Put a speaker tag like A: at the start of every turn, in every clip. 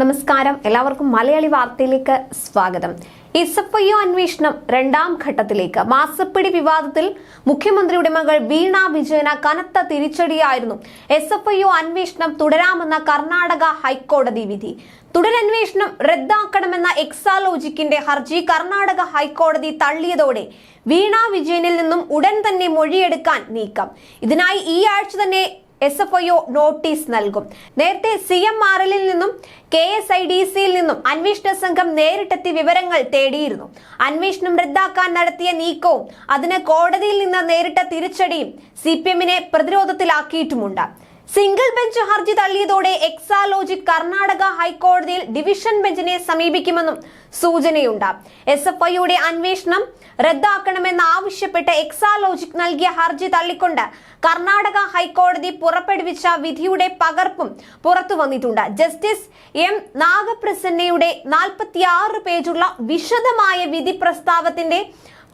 A: നമസ്കാരം. എല്ലാവർക്കും മലയാളി വാർത്തയിലേക്ക് സ്വാഗതം. എസ് അന്വേഷണം രണ്ടാം ഘട്ടത്തിലേക്ക്. മാസപ്പിടി വിവാദത്തിൽ മുഖ്യമന്ത്രിയുടെ മകൾ വീണ വിജയന കനത്ത തിരിച്ചടിയായിരുന്നു. എസ് എഫ് ഐ അന്വേഷണം തുടരാമെന്ന കർണാടക ഹൈക്കോടതി വിധി. തുടരന്വേഷണം റദ്ദാക്കണമെന്ന എക്സാലോജിക്കിന്റെ ഹർജി കർണാടക ഹൈക്കോടതി തള്ളിയതോടെ വീണ വിജയനിൽ നിന്നും ഉടൻ തന്നെ മൊഴിയെടുക്കാൻ നീക്കം. ഇതിനായി ഈ ആഴ്ച തന്നെ S F I O notice നൽകും. നേരത്തെ സി എം ആർ എല്ലിൽ നിന്നും കെ എസ് ഐ ഡി സിയിൽ നിന്നും അന്വേഷണ സംഘം നേരിട്ടെത്തി വിവരങ്ങൾ തേടിയിരുന്നു. അന്വേഷണം റദ്ദാക്കാൻ നടത്തിയ നീക്കവും അതിന് കോടതിയിൽ നിന്ന് നേരിട്ട തിരിച്ചടിയും സി പി എമ്മിനെ പ്രതിരോധത്തിലാക്കിയിട്ടുമുണ്ട്. സിംഗിൾ ബെഞ്ച് ഹർജി തള്ളിയതോടെ എക്സാലോജിക് കർണാടക ഹൈക്കോടതിയിൽ ഡിവിഷൻ ബെഞ്ചിനെ സമീപിക്കുമെന്നും സൂചനയുണ്ട്. എസ് എഫ് ഐയുടെ അന്വേഷണം റദ്ദാക്കണമെന്ന് ആവശ്യപ്പെട്ട് എക്സാലോജിക് നൽകിയ ഹർജി തള്ളിക്കൊണ്ട് കർണാടക ഹൈക്കോടതി പുറപ്പെടുവിച്ച വിധിയുടെ പകർപ്പും പുറത്തു വന്നിട്ടുണ്ട്. ജസ്റ്റിസ് എം നാഗപ്രസന്നയുടെ നാൽപ്പത്തിയാറ് പേജുള്ള വിശദമായ വിധി പ്രസ്താവത്തിന്റെ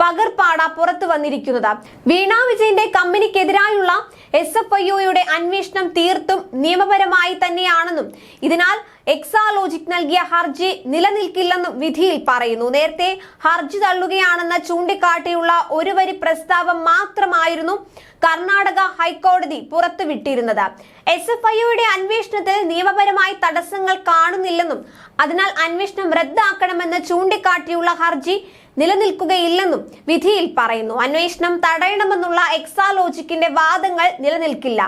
A: പകർപ്പാട പുറത്തു വന്നിരിക്കുന്നത്. വീണ വിജയന്റെ കമ്പനിക്കെതിരായുള്ള എസ് എഫ് ഐ ഒയുടെ അന്വേഷണം തീർത്തും നിയമപരമായി തന്നെയാണെന്നും ഇതിനാൽ എക്സാലോജിക് നൽകിയ ഹർജി നിലനിൽക്കില്ലെന്നും വിധിയിൽ പറയുന്നു. നേരത്തെ ഹർജി തള്ളുകയാണെന്ന് ചൂണ്ടിക്കാട്ടിയുള്ള ഒരു വരി പ്രസ്താവം മാത്രമായിരുന്നു കർണാടക ഹൈക്കോടതി പുറത്തുവിട്ടിരുന്നത്. എസ് എഫ് ഐയുടെ അന്വേഷണത്തിൽ നിയമപരമായി തടസ്സങ്ങൾ കാണുന്നില്ലെന്നും അതിനാൽ അന്വേഷണം റദ്ദാക്കണമെന്ന് ചൂണ്ടിക്കാട്ടിയുള്ള ഹർജി നിലനിൽക്കുകയില്ലെന്നും വിധിയിൽ പറയുന്നു. അന്വേഷണം തടയണമെന്നുള്ള എക്സാലോജിക്കിന്റെ വാദങ്ങൾ നിലനിൽക്കില്ല.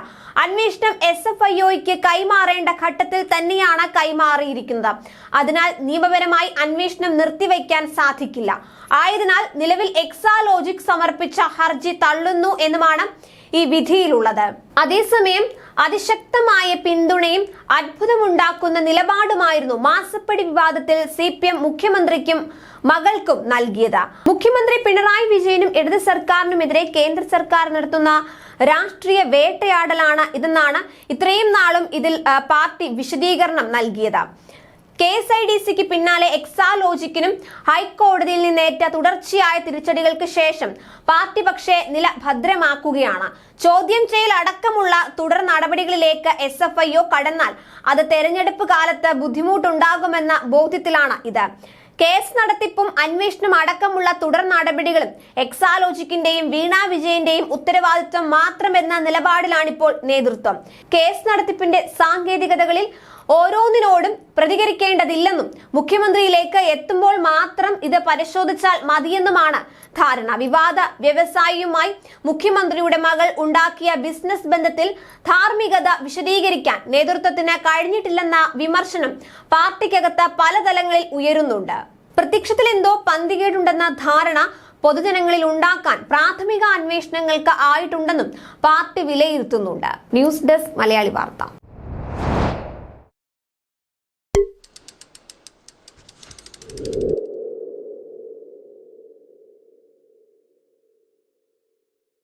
A: അന്വേഷണം എസ് എഫ് ഐ ഒക്ക് കൈമാറേണ്ട ഘട്ടത്തിൽ തന്നെയാണ് കൈമാറിയിരിക്കുന്നത്. അതിനാൽ നിയമപരമായി അന്വേഷണം നിർത്തിവെക്കാൻ സാധിക്കില്ല. ആയതിനാൽ നിലവിൽ എക്സാലോജിക് സമർപ്പിച്ച ഹർജി തള്ളുന്നു എന്നുമാണ് ഈ വിധിയിലുള്ളത്. അതേസമയം അതിശക്തമായ പിന്തുണയും അത്ഭുതമുണ്ടാക്കുന്ന നിലപാടുമായിരുന്നു മാസപ്പടി വിവാദത്തിൽ സി പി എം മുഖ്യമന്ത്രിക്കും മകൾക്കും നൽകിയത്. മുഖ്യമന്ത്രി പിണറായി വിജയനും ഇടത് സർക്കാരിനുമെതിരെ കേന്ദ്ര സർക്കാർ നടത്തുന്ന രാഷ്ട്രീയ വേട്ടയാടലാണ് ഇതെന്നാണ് ഇത്രയും നാളും ഇതിൽ പാർട്ടി വിശദീകരണം നൽകിയത്. കെ എസ് ഐ ഡി സിക്ക് പിന്നാലെ എക്സാലോജിക്കിനും ഹൈക്കോടതിയിൽ നിന്നേറ്റ തുടർച്ചയായ തിരിച്ചടികൾക്ക് ശേഷം പാർട്ടി പക്ഷേ നില ഭദ്രമാക്കുകയാണ്. ചോദ്യം ചെയ്യൽ അടക്കമുള്ള തുടർ നടപടികളിലേക്ക് എസ് എഫ് ഐ ഒ കടന്നാൽ അത് തെരഞ്ഞെടുപ്പ് കാലത്ത് ബുദ്ധിമുട്ടുണ്ടാകുമെന്ന ബോധ്യത്തിലാണ് ഇത്. കേസ് നടത്തിപ്പും അന്വേഷണം അടക്കമുള്ള തുടർ നടപടികളും എക്സാലോജിക്കിന്റെയും വീണ വിജയന്റെയും ഉത്തരവാദിത്വം മാത്രമെന്ന നിലപാടിലാണിപ്പോൾ നേതൃത്വം. കേസ് നടത്തിപ്പിന്റെ സാങ്കേതികതകളിൽ ഓരോന്നിനോടും പ്രതികരിക്കേണ്ടതില്ലെന്നും മുഖ്യമന്ത്രിയിലേക്ക് എത്തുമ്പോൾ മാത്രം ഇത് പരിശോധിച്ചാൽ മതിയെന്നുമാണ് ധാരണ. വിവാദ വ്യവസായിയുമായി മുഖ്യമന്ത്രിയുടെ മകൾ ഉണ്ടാക്കിയ ബിസിനസ് ബന്ധത്തിൽ ധാർമ്മികത വിശദീകരിക്കാൻ നേതൃത്വത്തിന് കഴിഞ്ഞിട്ടില്ലെന്ന വിമർശനം പാർട്ടിക്കകത്ത് പലതലങ്ങളിൽ ഉയരുന്നുണ്ട്. പ്രത്യക്ഷത്തിൽ എന്തോ പന്തികേടുണ്ടെന്ന ധാരണ പൊതുജനങ്ങളിൽ ഉണ്ടാക്കാൻ പ്രാഥമിക അന്വേഷണങ്ങൾക്ക് ആയിട്ടുണ്ടെന്നും പാർട്ടി വിലയിരുത്തുന്നുണ്ട്. ന്യൂസ് ഡെസ്ക് മലയാളി വാർത്ത.